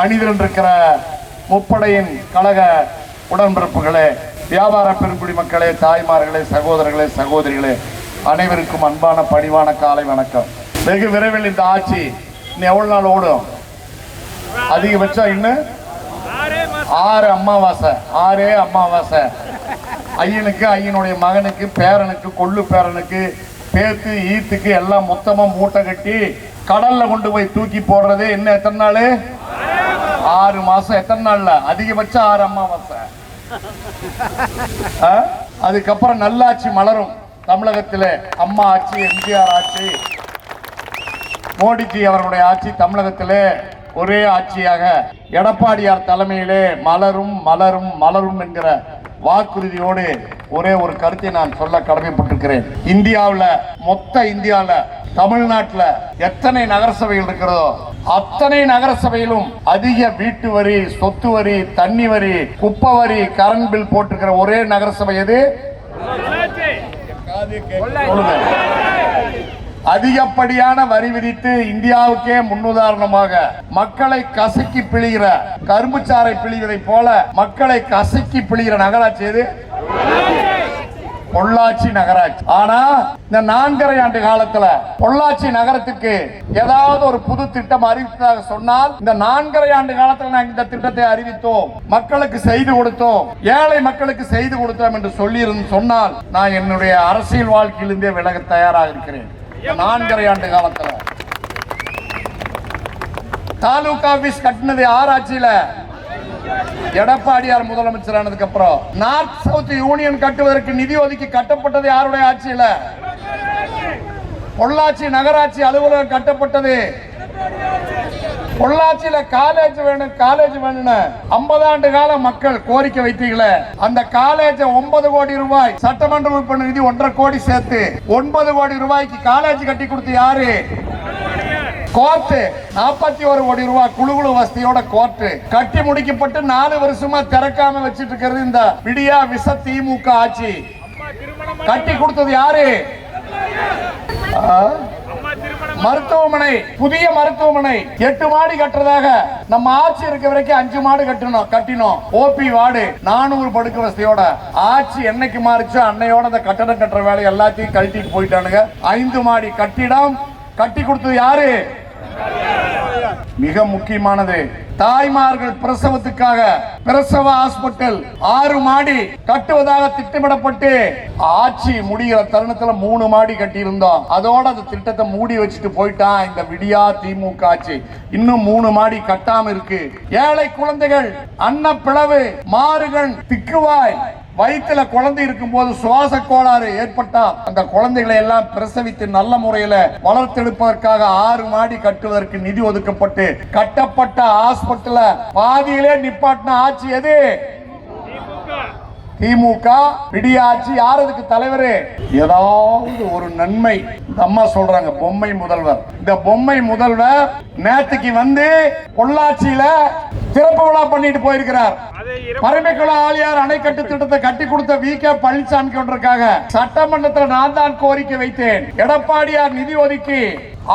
அணிதிருக்கிற முப்படையின் கழக உடன்பிறப்புகளே வியாபார பெருங்குடி மக்களே தாய்மார்களே சகோதரர்களே சகோதரிகளே அனைவருக்கும் அன்பான பணிவான காலை வணக்கம். வெகு விரைவில் இந்த ஆட்சி இன்னும் எவ்வளவு நாள் ஓடும்? அதிகபட்சம் இன்னும் ஆறு அமாவாசை ஆறே அமாவாசை ஐயனுக்கு ஐயனுடைய மகனுக்கு பேரனுக்கு கொள்ளு பேரனுக்கு பேத்து ஈத்துக்கு எல்லாம் மொத்தமா மூட்டை கட்டி கடல்ல கொண்டு போய் தூக்கி போடுறது என்ன எத்தனை நாள்? ஆறு மாசம். எத்தனை நாள்ல? அதிகபட்சம் ஆறு அம்மாவாசை ஆ? அதுக்கப்புறம் நல்லாட்சி மலரும் தமிழகத்தில். அம்மா ஆட்சி எம்ஜிஆர் ஆட்சி மோடிஜி அவர்களுடைய ஆட்சி தமிழகத்தில் ஒரே ஆட்சியாக எடப்பாடியார் தலைமையிலே மலரும் மலரும் மலரும் என்கிற வாக்குறுதியோடு ஒரே ஒரு கருத்தை நான் சொல்ல கடமைப்பட்டிருக்கிறேன். இந்தியாவில் மொத்த இந்தியாவில் தமிழ்நாட்டில் எத்தனை நகரசபைகள் இருக்கிறதோ அத்தனை நகரசபையிலும் அதிக வீட்டு வரி சொத்து வரி தண்ணி வரி குப்பை வரி கரண்ட் பில் போட்டிருக்கிற ஒரே நகரசபை எது? அதிகப்படியான வரி விதித்து இந்தியாவுக்கே முன்னுதாரணமாக மக்களை கசக்கி பிழிகிற கரும்புச்சாரை பிழிவதை போல மக்களை கசக்கி பிழிகிற நகராட்சி எது? பொள்ளாச்சி நகராட்சி. ஆனா இந்த நான்கரை ஆண்டு காலத்துல பொள்ளாச்சி நகரத்துக்கு ஏதாவது ஒரு புது திட்டம் அறிவித்ததாக சொன்னால் இந்த நான்கரை ஆண்டு காலத்துல நாங்கள் இந்த திட்டத்தை அறிவித்தோம். மக்களுக்கு செய்து கொடுத்தோம். ஏழை மக்களுக்கு செய்து கொடுத்தோம் என்று சொல்லி சொன்னால் நான் என்னுடைய அரசியல் வாழ்க்கையிலிருந்தே விலக தயாராக இருக்கிறேன். நான்கரை ஆண்டு காலத்துல. தாலுகா ஆபீஸ் கட்டினது ஆராய்ச்சியில எடப்பாடியார் முதலமைச்சர் ஆனதுக்கு அப்புறம் நார்த் சவுத் யூனியன் கட்டுவதற்கு நிதி ஒதுக்கி கட்டப்பட்டது யாருடைய ஆட்சியில? பொள்ளாச்சி நகராட்சி அலுவலகம் கட்டப்பட்டது. பொள்ளாச்சியில காலேஜ் வேணும் காலேஜ் வேணும்னு 50 ஆண்டு கால மக்கள் கோரிக்கை வைத்தீங்களே. அந்த காலேஜ் ஒன்பது கோடி ரூபாய் சட்டமன்ற உறுப்பினர் நிதி ஒன்றரை கோடி சேர்த்து ஒன்பது கோடி ரூபாய்க்கு காலேஜ் கட்டி கொடுத்து யாரு? கோர்ட்டு. நாற்பத்தி ஒரு கோடி ரூபாய் குழு குழு வசதியோட கோர்ட்டு. கட்டி முடிக்கப்பட்டு நாலு வருஷமா திறக்காம வச்சிட்டு இருக்கிறது இந்த விடியா விச திமுக ஆட்சி. கட்டி கொடுத்தது யாரு? மருத்துவமனை புதிய மருத்துவமனை. எட்டு மாடி கட்டுறதாக. நம்ம ஆட்சி இருக்க வரைக்கும் அஞ்சு மாடு கட்டணும் கட்டினோம். ஓபி வார்டு நானூறு படுக்க வசதியோட. ஆட்சி என்னைக்கு மாறிச்சோ அன்னையோட அந்த கட்டடம் கட்டுற வேலை எல்லாத்தையும் கழட்டிட்டு போயிட்டானுங்க. ஐந்து மாடி கட்டிடம். கட்டி கொடுத்தது யாரு? மிக முக்கியமானது தாய்மார்கள் பிரசவத்துக்காக பிரசவ ஹாஸ்பிட்டல் ஆறு மாடி கட்டுவதாக திட்டமிடப்பட்டு ஆட்சி முடிகிற தருணத்துல மூணு மாடி கட்டி இருந்தோம் அதோட அந்த திட்டத்தை மூடி வச்சுட்டு போயிட்டான் இந்த விடியா திமுக ஆட்சி. இன்னும் மூணு மாடி கட்டாம இருக்கு. ஏழை குழந்தைகள் அன்னப்பிளவு மாறுகள் திக்குவாய். வயிற்றுல குழந்தை இருக்கும்போது சுவாச கோளாறு ஏற்பட்டா அந்த குழந்தைகளை எல்லாம் பிரசவித்து நல்ல முறையில வளர்த்தெடுப்பதற்காக ஆறு மாடி கட்டுவதற்கு நிதி ஒதுக்கப்பட்டு கட்டப்பட்ட ஹாஸ்பிட்டல பாதியிலே நிப்பாட்டின ஆட்சி எது? திமுக. விடியாட்சி யார் அதுக்கு தலைவர்? ஏதாவது ஒரு நன்மை. இந்த அம்மா சொல்றாங்க பொம்மை முதல்வர். இந்த பொம்மை முதல்வர் நேத்துக்கு வந்து பொள்ளாச்சியில திறப்பு விழா பண்ணிட்டு போயிருக்கிறார். பரமைக்குள ஆலியார் அணைக்கட்டு திட்டத்தை கட்டி கொடுத்த வி கே பழனிசாமி கொண்டிருக்காங்க. சட்டமன்றத்தில் நான் தான் கோரிக்கை வைத்தேன். எடப்பாடியார் நிதி ஒதுக்கி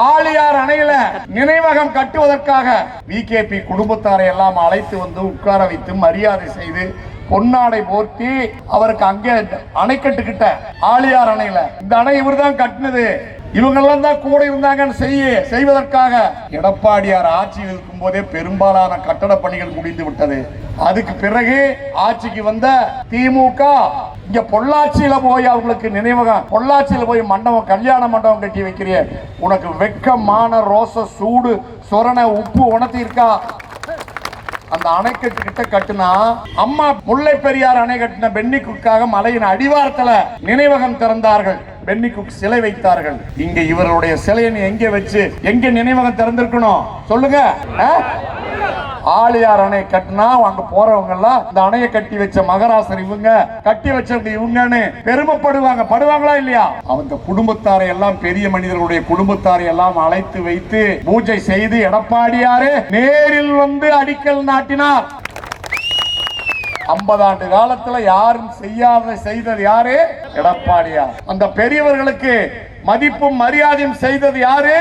ஆலியார் அணையில நினைவகம் கட்டுவதற்காக விகேபி குடும்பத்தாரை எல்லாம் அழைத்து வந்து உட்கார வைத்து மரியாதை செய்து பொன்னாடை போர்த்தி அவருக்கு அங்கே அணைக்கட்டு கிட்ட ஆலியார் அணையில. இந்த அணை இவர்தான் கட்டினது. இவங்கெல்லாம் தான் கூட இருந்தாங்கன்னு செய்ய செய்வதற்காக. எடப்பாடியார் ஆட்சியில் இருக்கும் போதே பெரும்பாலான கட்டட பணிகள் முடிந்து விட்டது. அதுக்கு பிறகு ஆட்சிக்கு வந்த திமுக இங்க பொள்ளாச்சியில போய் அவங்களுக்கு நினைவகம் பொள்ளாச்சியில போய் மண்டபம் கல்யாண மண்டபம் கட்டி வைக்கிறிய உனக்கு வெக்கமான ரோச சூடு சொரண உப்பு உணர்த்தி இருக்கா அந்த அணைக்கட்டு கிட்ட கட்டுனா அம்மா முல்லை பெரியார் அணை கட்டின பென்னிக்குக்காக மலையின் அடிவாரத்துல நினைவகம் திறந்தார்கள். பென்னிக்குக் சிலை வைத்தார்கள். இங்க இவருடைய சிலையை எங்கே எங்க வச்சு எங்க நினைவகம் திறந்திருக்கணும்? சொல்லுங்க. ஆளியார் அணை கட்டினா அங்க போறவங்க எல்லாம் இந்த அணையை கட்டி வச்ச மகராசர் இவங்க கட்டி வச்சவங்க இவங்கன்னு பெருமைப்படுவாங்க. படுவாங்களா இல்லையா? அவங்க குடும்பத்தாரை எல்லாம் பெரிய மனிதர்களுடைய குடும்பத்தாரை எல்லாம் அழைத்து வைத்து பூஜை செய்து எடப்பாடியாரு நேரில் வந்து அடிக்கல் நாட்டினார். ஐம்பது ஆண்டு காலத்துல யாரும் செய்யாத செய்தது யாரு? எடப்பாடியார். அந்த பெரியவர்களுக்கு மதிப்பும் மரியாதையும் செய்தது யாரு?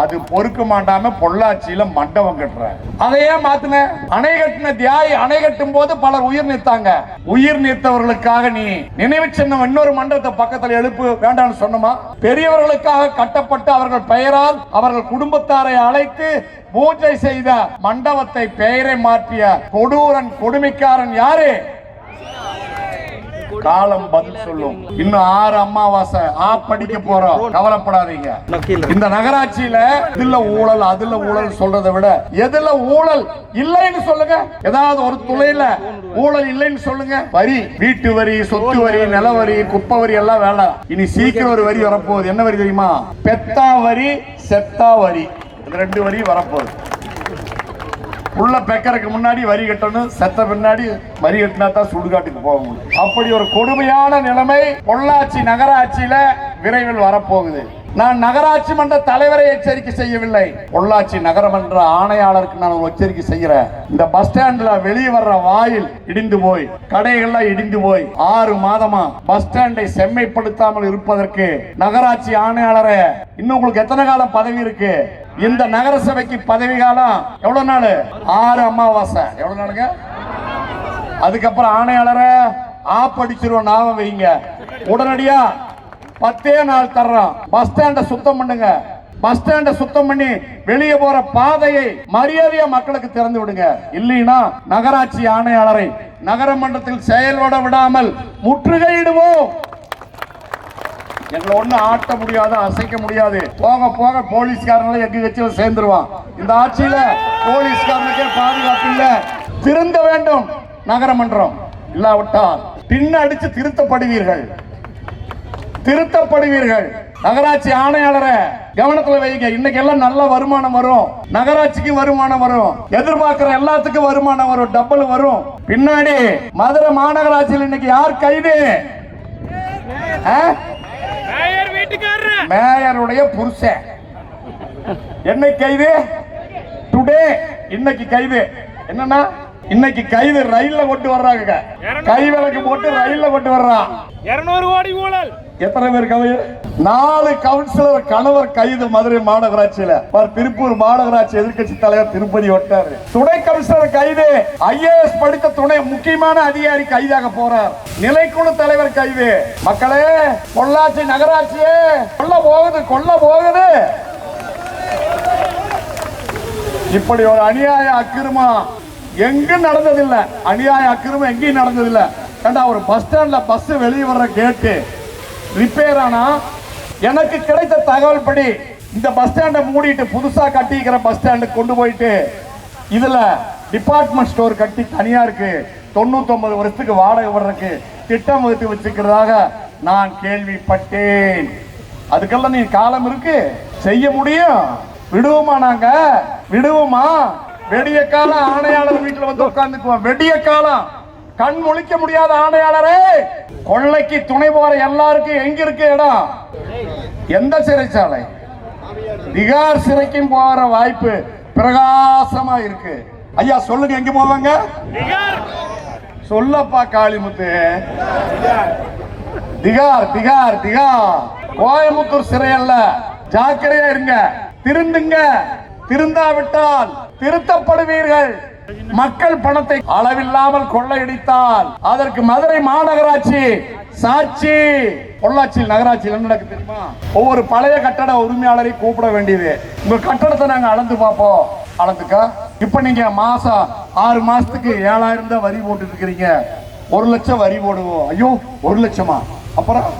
அது பொறுக்க மாட்டாம பொள்ளாச்சியில மண்டபம் கட்டுற. அதையே மாத்துன அணை கட்டின தியாய் அணை கட்டும் போது பலர் உயிர் நீத்தாங்க. உயிர் நீத்தவர்களுக்காக நீ நினைவு சின்னம் இன்னொரு மண்டபத்தை பக்கத்துல எழுப்பு வேண்டாம்னு சொன்னமா? பெரியவர்களுக்காக கட்டப்பட்டு அவர்கள் பெயரால் அவர்கள் குடும்பத்தாரை அழைத்து பூஜை செய்த மண்டபத்தை பெயரை மாற்றிய கொடூரன் கொடுமைக்காரன் யாரு? காலம் பதில் சொல்லும். இன்னும் ஆறு அமாவாசை. ஆ படிக்க போறோம். கவலைப்படாதீங்க. இந்த நகராட்சியில இதுல ஊழல் அதுல ஊழல் சொல்றதை விட எதுல ஊழல் இல்லைன்னு சொல்லுங்க. ஏதாவது ஒரு துளையில ஊழல் இல்லைன்னு சொல்லுங்க. வரி வீட்டு வரி சொத்து வரி நில வரி குப்பை வரி எல்லாம் வேண்டாம். இனி சீக்கிரம் ஒரு வரி வரப்போகுது. என்ன வரி தெரியுமா? பெத்தா வரி செத்தா வரி. ரெண்டு வரி வரப்போகுது. உள்ள பெக்கருக்கு முன்னாடி வரி கட்டணும் செத்த பின்னாடி வரி கட்டினா தான் சுடுகாட்டுக்கு போக முடியும். அப்படி ஒரு கொடுமையான நிலைமை பொள்ளாச்சி நகராட்சியில விரைவில் வரப்போகுது. நான் நகராட்சி மன்ற தலைவரை எச்சரிக்கை செய்யவில்லை. பொள்ளாச்சி நகரமன்ற ஆணையாளருக்கு நான் ஒரு எச்சரிக்கை செய்கிறேன். இந்த பஸ் ஸ்டாண்ட்ல வெளியே வர்ற வாயில் இடிந்து போய் கடைகள்லாம் இடிந்து போய் ஆறு மாதமா பஸ் ஸ்டாண்டை செம்மைப்படுத்தாமல் இருப்பதற்கு நகராட்சி ஆணையாளரை இன்னும் உங்களுக்கு எத்தனை காலம் பதவி இருக்கு? இந்த நகரசபைக்கு பதவி காலம் எவ்வளவு நாள்? ஆறு அமாவாசை. எவ்வளவு நாளுங்க? அதுக்கப்புறம் ஆணையாளரை ஆப்படிச்சிருவோம் நாம வைங்க. உடனடியா பத்தே நாள் தர்றோம். பஸ் ஸ்டாண்டை சுத்தம் பண்ணுங்க. பஸ் ஸ்டாண்டை சுத்தம் பண்ணி வெளியே போற பாதையை மரியாதையா மக்களுக்கு திறந்து விடுங்க. இல்லைன்னா நகராட்சி ஆணையாளரை நகரமன்றத்தில் செயல்பட விடாமல் முற்றுகையிடுவோம். எங்களை ஒன்றும் ஆட்ட முடியாது அசைக்க முடியாது. போக போக போலீஸ்காரங்களை எங்க கட்சியில் சேர்ந்துருவான். இந்த ஆட்சியில போலீஸ்காரனுக்கே பாதுகாப்பு இல்ல. திருந்த வேண்டும் நகரமன்றம் இல்லாவிட்டால். பின்ன அடிச்சு திருத்தப்படுவீர்கள். திருத்தப்படுவீர்கள். நகராட்சி ஆணையாளரை கவனத்துல வைங்க. இன்னைக்கு எல்லாம் நல்ல வருமானம் வரும். நகராட்சிக்கு வருமானம் வரும். எதிர்பார்க்கிற எல்லாத்துக்கும் வருமானம் வரும். டபுள் வரும். பின்னாடி மதுரை மாநகராட்சியில் இன்னைக்கு யார் கைது? ஆ? மேயருடைய புருஷன் என்னை கைது? டுடே இன்னைக்கு கைது. என்னன்னா இன்னைக்கு கைது ரயில்ல கொண்டு வர்றாங்க. கை விளக்கு போட்டு ரயில்ல கொண்டு வர்றான். இருநூறு கோடி ஊழல் எத்தனை பேர் கவிஞர்? நாலு கவுன்சிலர் கணவர் கைது மதுரை மாநகராட்சியில. பார் திருப்பூர் மாநகராட்சி எதிர்க்கட்சி தலைவர் திருப்பதி ஒட்டாரு துணை கவுன்சிலர் கைது. ஐஏஎஸ் படித்த துணை முக்கியமான அதிகாரி கைதாக போறார். நிலைக்குழு தலைவர் கைது. மக்களே பொள்ளாச்சி நகராட்சியே கொல்ல போகுது கொல்ல போகுது. இப்படி ஒரு அநியாய அக்கிரமம் எங்கும் நடந்ததில்லை. அநியாய அக்கிரமம் எங்கேயும் நடந்ததில்லை. ஏண்டா ஒரு பஸ் ஸ்டாண்ட்ல பஸ் வெளியே வர்ற கேட்டு ரிப்பேர் ஆனா எனக்கு கிடைத்த தகவல் படி இந்த பஸ் ஸ்டாண்டை மூடிட்டு புதுசா கட்டிக்கிற பஸ் ஸ்டாண்டுக்கு கொண்டு போயிட்டு இதுல டிபார்ட்மெண்ட் ஸ்டோர் கட்டி தனியாருக்கு தொண்ணூத்தொன்பது வருஷத்துக்கு வாடகை வர்றதுக்கு திட்டம் வகுத்து வச்சுக்கிறதாக நான் கேள்விப்பட்டேன். அதுக்கெல்லாம் நீ காலம் இருக்கு. செய்ய முடியும். விடுவோமா நாங்க? விடுவோமா? வெடிய காலம் ஆணையாளர் வீட்டுல வந்து உட்காந்துக்குவோம் வெடிய காலம் கண் முழிக்க முடியாத ஆணையாளரே கொள்ளைக்கு துணை போற எல்லாருக்கும் எங்க இருக்கு இடம்? எந்த சிறைச்சாலை? திகார் சிறைக்கும் போற வாய்ப்பு பிரகாசமா இருக்கு. ஐயா சொல்லுங்க எங்க போவாங்க? சொல்லப்பா காளிமுத்து. திகார் திகார் திகார் கோயம்புத்தூர் சிறை அல்ல. ஜாக்கிரதையா இருங்க. திருந்துங்க. திருந்தாவிட்டால் திருத்தப்படுவீர்கள். மக்கள் பணத்தை அளவில்லாமல் கொள்ளையடித்தால் அதற்கு மதுரை மாநகராட்சி சாட்சி. பொள்ளாச்சியில் நகராட்சியில் என்ன நடக்கு தெரியுமா? ஒவ்வொரு பழைய கட்டட உரிமையாளரை கூப்பிட வேண்டியது. உங்க கட்டடத்தை நாங்க அளந்து பார்ப்போம். அளந்துக்கா? இப்ப நீங்க மாசம் ஆறு மாசத்துக்கு ஏழாயிரம் தான் வரி போட்டு இருக்கிறீங்க. ஒரு லட்சம் வரி போடுவோம். ஐயோ ஒரு லட்சமா? அப்புறம்?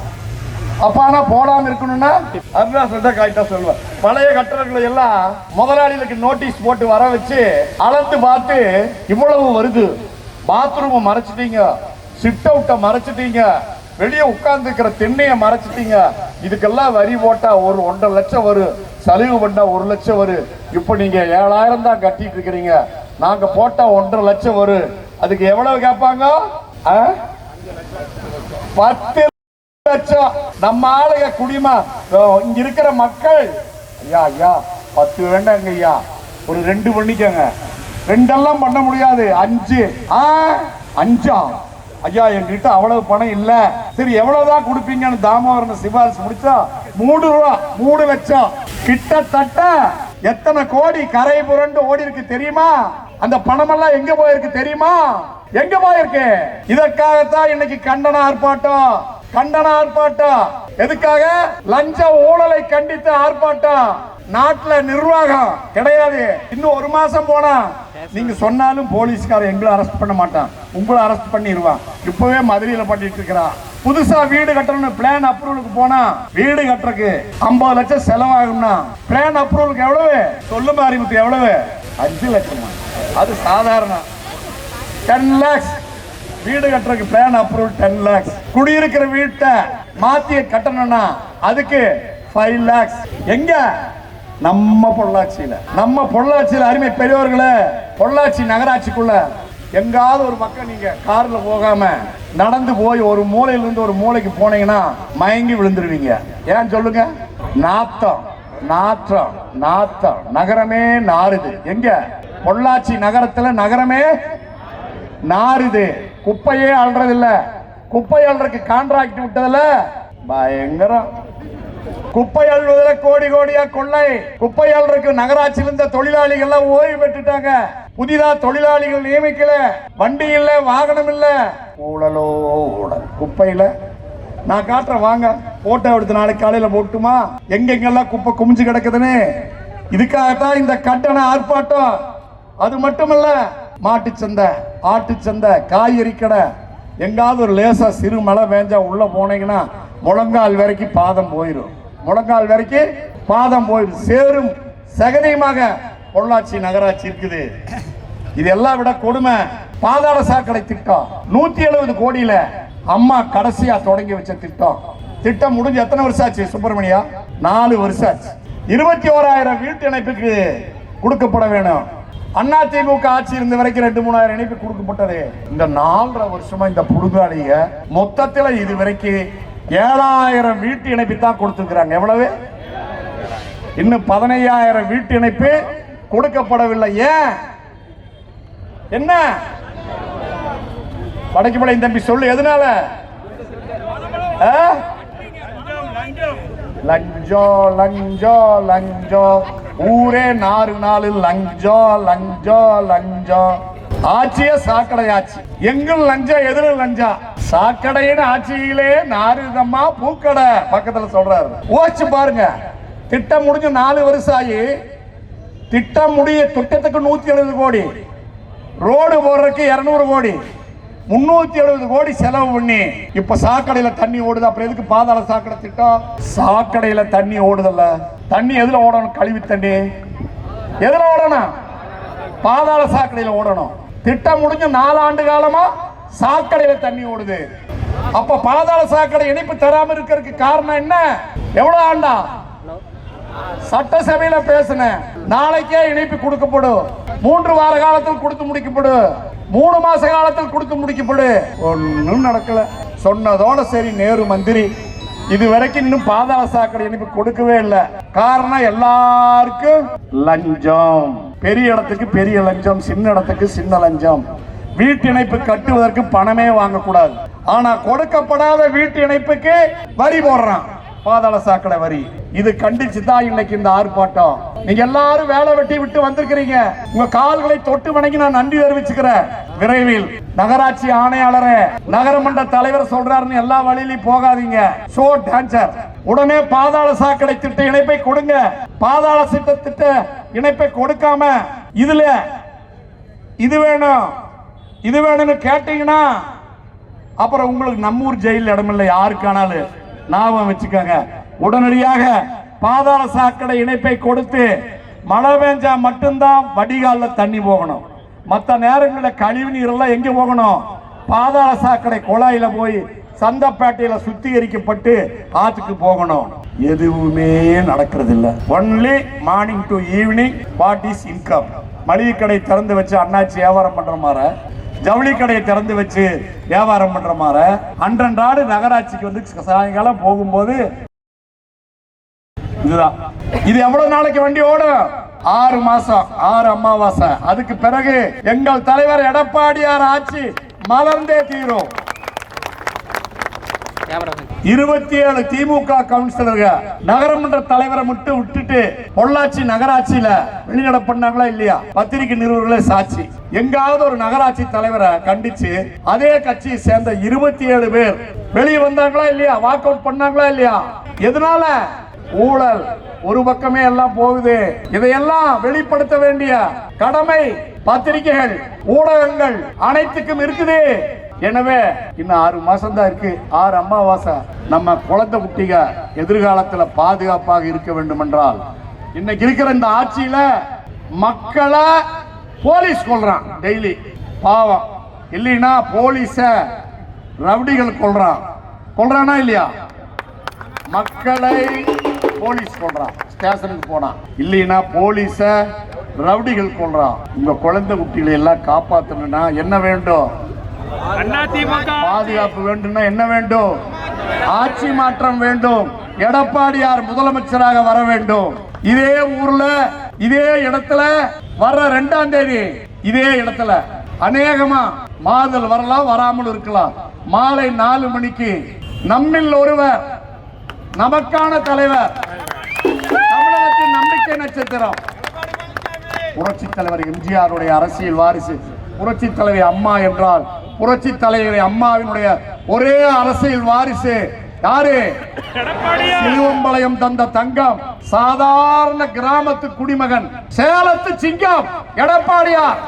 அப்ப போடாம இருக்கணும்னா? அதுதான் சொல்ற கரெக்டா சொல்லுவேன் பழைய கட்டடங்களை எல்லாம் முதலாளிகளுக்கு நோட்டீஸ் போட்டு வர வச்சு அளந்து பார்த்து இவ்வளவு வருது. பாத்ரூம் மறைச்சிட்டீங்க. சிட் அவுட்டை மறைச்சிட்டீங்க. வெளியே உட்கார்ந்து இருக்கிற திண்ணையை மறைச்சிட்டீங்க. இதுக்கெல்லாம் வரி போட்டா ஒரு ஒன்றரை லட்சம் வரும் சலுகை பண்ணா ஒரு லட்சம் வரும் இப்போ நீங்க ஏழாயிரம் தான் கட்டிட்டு இருக்கிறீங்க. நாங்க போட்டா ஒன்றரை லட்சம் வரும் அதுக்கு எவ்வளவு கேட்பாங்க? ஆ? பத்து லட்சம் நம்ம ஆளுங்க குடிமா. இங்க இருக்கிற மக்கள். ஐயா ஐயா பத்து வேண்டாங்க ஐயா ஒரு ரெண்டு பண்ணிக்கோங்க. ரெண்டெல்லாம் பண்ண முடியாது. அஞ்சு. ஆ அஞ்சா. ஐயா என்கிட்ட அவ்வளவு பணம் இல்ல. சரி எவ்வளவுதான் கொடுப்பீங்கன்னு தாமோதரன் சிபாரிசு முடிச்சா? மூணு ரூபா மூணு லட்சம். கிட்டத்தட்ட எத்தனை கோடி கரை புரண்டு ஓடி இருக்கு தெரியுமா? அந்த பணமெல்லாம் எங்க போயிருக்கு தெரியுமா? எங்க போயிருக்கு? இதற்காகத்தான் இன்னைக்கு கண்டன ஆர்ப்பாட்டம். கண்டன ஆர்ப்பாட்டம் எதுக்காக? லஞ்ச ஊழலை கண்டித்த ஆர்ப்பாட்டம் நாட்டுல நிர்வாகம் கிடையாது. இன்னும் ஒரு மாசம் போனா நீங்க சொன்னாலும் போலீஸ்காரன் எங்களை அரெஸ்ட் பண்ண மாட்டான். உங்களை அரெஸ்ட் பண்ணிடுவான் இப்பவே மதுரையில பண்ணிட்டு இருக்கிறான் புதுசா வீடு கட்டணும் பிளான் அப்ரூவலுக்கு போனா வீடு கட்டுறதுக்கு ஐம்பது லட்சம் செலவாகும்னா பிளான் அப்ரூவலுக்கு எவ்வளவு? சொல்லுங்க அறிமுத்து எவ்வளவு? அஞ்சு லட்சமா? அது சாதாரணம். டென் லேக்ஸ் வீடு கட்டுறதுக்கு பிளான் அப்ரூவல் டென் லேக்ஸ் குடியிருக்கிற வீட்டை மாத்தி கட்டணும்னா அதுக்கு ஃபைவ் லேக்ஸ் எங்க? நம்ம பொள்ளாச்சியில. நம்ம பொள்ளாச்சியில அருமை பெரியவர்களே பொள்ளாச்சி நகராட்சிக்குள்ள எங்காவது ஒரு பக்கம் நீங்க கார்ல போகாம நடந்து போய் ஒரு மூலையில இருந்து ஒரு மூலைக்கு போனீங்கன்னா மயங்கி விழுந்துருவீங்க. ஏன் சொல்லுங்க? நாத்தம் நாற்றம் நாத்தம். நகரமே நாறுது. எங்க? பொள்ளாச்சி நகரத்துல நகரமே நாறுது. குப்பையே அல்றது குப்பை அல்றதுக்கு கான்ட்ராக்ட் விட்டதுல பயங்கரம். குப்பை அழுவதில் கோடி கோடியா கொள்ளை. குப்பை அழுறதுக்கு நகராட்சியில் இருந்த தொழிலாளிகள் எல்லாம் ஓய்வு பெற்றுட்டாங்க. புதிதா தொழிலாளிகள் நியமிக்கல. வண்டி இல்ல வாகனம் இல்ல. ஊழலோ ஊழல் குப்பையில. நான் காட்டுறேன் வாங்க. போட்டோ எடுத்து நாளைக்கு காலையில போட்டுமா? எங்கெங்கெல்லாம் குப்பை குமிஞ்சு கிடக்குதுன்னு? இதுக்காகத்தான் இந்த கட்டண ஆர்ப்பாட்டம். அது மட்டுமல்ல மாட்டுச்சந்தை ஆட்டு சந்தை காய்கறி கடை. எங்காவது ஒரு லேசா சிறு மழை பேஞ்சா உள்ள போனீங்கன்னா முழங்கால் வரைக்கும் பாதம் போயிடும் முழங்கால் வரைக்கும் பாதம் போயிடும் சேரும் சகதியுமாக பொள்ளாச்சி நகராட்சி இருக்குது. இது எல்லாம் விட கொடுமை. பாதாள சாக்கடை திட்டம். நூத்தி எழுபது கோடியில அம்மா கடைசியா தொடங்கி வச்ச திட்டம். திட்டம் முடிஞ்சு எத்தனை வருஷம் ஆச்சு சுப்பிரமணியா? நாலு வருஷம் ஆச்சு. இருபத்தி ஓராயிரம் வீட்டு இணைப்புக்கு கொடுக்கப்பட வேணும். அண்ணா திமுக ஆட்சி இருந்த வரைக்கும் ரெண்டு மூணாயிரம் இணைப்பு கொடுக்கப்பட்டது. இந்த நாலரை வருஷமா இந்த புழுதாளிய மொத்தத்தில் இது வரைக்கும் ஏழாயிரம் வீட்டு இணைப்பு தான் கொடுத்துருக்குறாங்க. எவ்வளவு? இன்னும் பதினையாயிரம் வீட்டு இணைப்பு கொடுக்கப்படவில்லை. ஏன்? என்ன? வடக்குமலை தம்பி சொல்லு எதனால? ஆ? லஞ்சோ லஞ்சோ ஊரே நாலு நாலு லஞ்சம் லஞ்சம் லஞ்சம் ஆட்சியே சாக்கடை ஆட்சி எங்கும் லஞ்சம் எதிர லஞ்சம் சாக்கடைன்னு ஆட்சியிலே நாரிதமா பூக்கடை பக்கத்துல சொல்றாரு. ஓச்சு பாருங்க. திட்டம் முடிஞ்சு நாலு வருஷம் ஆகி திட்டம் முடிய திட்டத்துக்கு நூத்தி எழுபது கோடி. ரோடு போடுறதுக்கு இருநூறு கோடி. முன்னூத்தி எழுபது கோடி செலவு பண்ணி இப்ப சாக்கடையில தண்ணி ஓடுது அப்புறம் எதுக்கு பாதாள சாக்கடை திட்டம்? சாக்கடையில தண்ணி ஓடுதல்ல. தண்ணி எதுல ஓடணும்? கழிவு தண்ணி. எதுல ஓடணும்? பாதாள சாக்கடையில ஓடணும். திட்டம் முடிஞ்ச நாலாண்டு காலமா சாக்கடையில தண்ணி ஓடுது. அப்ப பாதாள சாக்கடை இணைப்பு தராம இருக்கிறதுக்கு காரணம் என்ன? எவ்வளவு ஆண்டா? சட்டசபையில பேசினேன். நாளைக்கே இணைப்பு கொடுக்கப்படும் மூன்று வார காலத்தில் கொடுத்து முடிக்கப்படும் மூணு மாச காலத்தில் கொடுத்து முடிக்கப்படும் ஒன்னும் நடக்கல. சொன்னதோட சரி நேரு மந்திரி. இது வரைக்கும் இன்னும் பாதாள சாக்கடை இணைப்பு கொடுக்கவே இல்லை. காரணம் எல்லாருக்கும் லஞ்சம். பெரிய இடத்துக்கு பெரிய லஞ்சம் சின்ன இடத்துக்கு சின்ன லஞ்சம். வீட்டு இணைப்பு கட்டுவதற்கு பணமே வாங்கக்கூடாது. ஆனா கொடுக்கப்படாத வீட்டு இணைப்புக்கு வரி போடுறான். பாதாள சாக்கடை வரி. இது கண்டிச்சு தான் இன்னைக்கு இந்த ஆர்ப்பாட்டம். நீங்க எல்லாரும் வேலை வெட்டி விட்டு வந்திருக்கிறீங்க. உங்க கால்களை தொட்டு வணங்கி நான் நன்றி தெரிவிச்சுக்கிறேன். விரைவில் நகராட்சி ஆணையாளரே நகரமன்ற தலைவர் சொல்றாருன்னு எல்லா வழியிலையும் போகாதீங்க. ஷோ டான்சர் உடனே பாதாள சாக்கடை திட்ட இணைப்பை கொடுங்க. பாதாள சிட்ட திட்ட இணைப்பை கொடுக்காம இதுல இது வேணும். இது வேணும்னு கேட்டீங்கன்னா அப்புறம் உங்களுக்கு நம்மூர் ஜெயில் இடமில்லை யாருக்கானாலும். ஞாபகம் வச்சுக்கோங்க. உடனடியாக பாதாள சாக்கடை இணைப்பை கொடுத்து மழை பெஞ்சா மட்டும்தான் வடிகாலில் தண்ணி போகணும். மற்ற நேரங்களில் கழிவு நீரெல்லாம் எங்கே போகணும்? பாதாள சாக்கடை குழாயில் போய் சந்தப்பேட்டையில் சுத்திகரிக்கப்பட்டு ஆற்றுக்கு போகணும். எதுவுமே நடக்கிறது இல்லை only morning to evening what is income மளிகை கடை திறந்து வச்சு அண்ணாச்சி வியாபாரம் பண்ணுற மாதிரி ஜவுளி கடையை திறந்து வச்சு வியாபாரம் பண்ற மாதிரி அன்றன்றாடு நகராட்சிக்கு வந்து சாயங்காலம் போகும்போது இதுதான். இது எவ்வளவு நாளைக்கு வண்டி ஓடும்? ஆறு மாசம் ஆறு அமாவாசை. அதுக்கு பிறகு எங்கள் தலைவர் எடப்பாடியார் ஆட்சி மலர்ந்தே தீரும். இருபத்தி ஏழு திமுக கவுன்சிலர்கள் நகரமன்ற தலைவரை மட்டும் விட்டுட்டு பொள்ளாச்சி நகராட்சியில வெளிநட பண்ணாங்களா இல்லையா? பத்திரிகை நிறுவனங்களே சாட்சி. எங்காவது ஒரு நகராட்சி தலைவரை கண்டிச்சு அதே கட்சியை சேர்ந்த இருபத்தி ஏழு பேர் வெளியே வந்தாங்களா இல்லையா? வாக் அவுட் பண்ணாங்களா இல்லையா? எதனால? ஊழல். ஒரு பக்கமே எல்லாம் போகுது. இதையெல்லாம் வெளிப்படுத்த வேண்டிய கடமை பத்திரிகைகள் ஊடகங்கள் அனைத்துக்கும் இருக்குது. எனவே இன்னும் ஆறு மாசம் தான் இருக்கு. ஆறு அமாவாசை. நம்ம குழந்தை குட்டிக எதிர்காலத்துல பாதுகாப்பாக இருக்க வேண்டும் என்றால் இன்னைக்கு இருக்கிற இந்த ஆட்சியில மக்களை போலீஸ் கொள்றான் டெய்லி. பாவம். இல்லைன்னா போலீஸ ரவுடிகள் கொள்றான் கொள்றானா இல்லையா? மக்களை போலீஸ் கொள்றான் ஸ்டேஷனுக்கு போனான். இல்லைன்னா போலீஸ ரவுடிகள் கொள்றான் உங்க குழந்தை குட்டிகளை எல்லாம் காப்பாத்தணும்னா என்ன வேண்டும்? பாதுகாப்பு வேண்டும்னா என்ன வேண்டும்? ஆட்சி மாற்றம் வேண்டும். எடப்பாடியார் முதலமைச்சராக வர வேண்டும். இதே ஊர்ல இதே இடத்துல வர்ற ரெண்டாம் தேதி இதே இடத்துல அநேகமா மாதல் வரலாம் வராமல் இருக்கலாம். மாலை நாலு மணிக்கு நம்மில் ஒருவர் நமக்கான தலைவர் தமிழகத்தின் நம்பிக்கை நட்சத்திரம். புரட்சி தலைவர் எம்ஜிஆருடைய அரசியல் வாரிசு புரட்சி தலைவி அம்மா என்றால் புரட்சி தலைவர் அம்மாவினுடைய ஒரே அரசியல் வாரிசு யாரு? சிலுவம்பாளையம் தந்த தங்கம் சாதாரண கிராமத்து குடிமகன் சேலத்து சிங்கம் எடப்பாடியார்.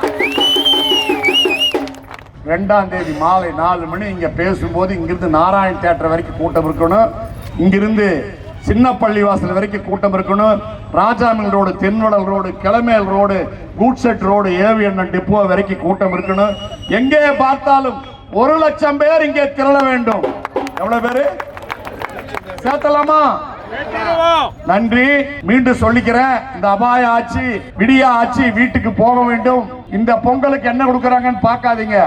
ரெண்டாம் தேதி மாலை நாலு மணி இங்க பேசும்போது இங்கிருந்து நாராயண் தேட்டர் வரைக்கும் கூட்டம் இருக்கணும். இங்கிருந்து சின்ன பள்ளிவாசல் வரைக்கும் கூட்டம் இருக்கணும். ராஜாமில் ரோடு தென்வடல் road கிளமேல் road goods shed road AVN depot வரைக்கும் கூட்டம் இருக்கணும். எங்கே பார்த்தாலும் ஒரு லட்சம் பேர் இங்கே திரள வேண்டும். எவ்வளவு பேரு? சேர்த்தலாமா? நன்றி. மீண்டும் சொல்லிக்கிறேன் இந்த அபாய ஆட்சி விடிய ஆட்சி வீட்டுக்கு போக வேண்டும். இந்த பொங்கலுக்கு என்ன கொடுக்கறாங்கன்னு பார்க்காதீங்க.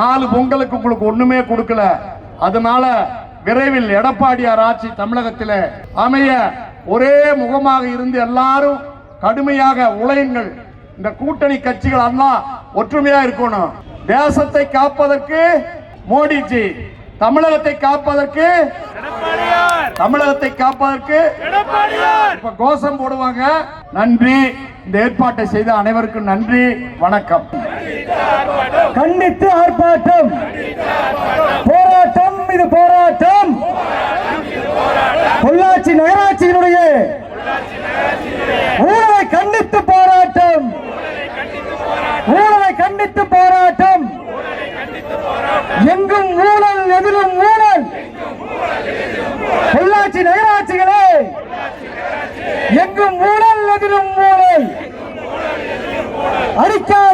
நாலு பொங்கலுக்கு உங்களுக்கு ஒண்ணுமே கொடுக்கல. அதனால விரைவில் எடப்பாடியார் ஆட்சி தமிழகத்தில் அமைய ஒரே முகமாக இருந்து எல்லாரும் கடுமையாக உழையுங்கள். இந்த கூட்டணி கட்சிகள் எல்லாம் ஒற்றுமையா இருக்கணும். தேசத்தை காப்பதற்கு மோடிஜி தமிழகத்தை காப்பதற்கு தமிழகத்தை காப்பதற்கு இப்ப கோஷம் போடுவாங்க. நன்றி. இந்த ஏற்பாட்டை செய்த அனைவருக்கும் நன்றி. வணக்கம். கண்டித்து ஆர்ப்பாட்டம். போராட்டம் இது போராட்டம் பொள்ளாச்சி நகராட்சியினுடைய ஊழலை கண்டித்து போராட்டம் ஊழலை கண்டித்து போராட்டம் எங்கும் ஊழல் எதிலும் ஊழல் பொள்ளாச்சி நகராட்சிகளே எங்கும் மூடல் எதிரும் ஊழல் அடிக்காதே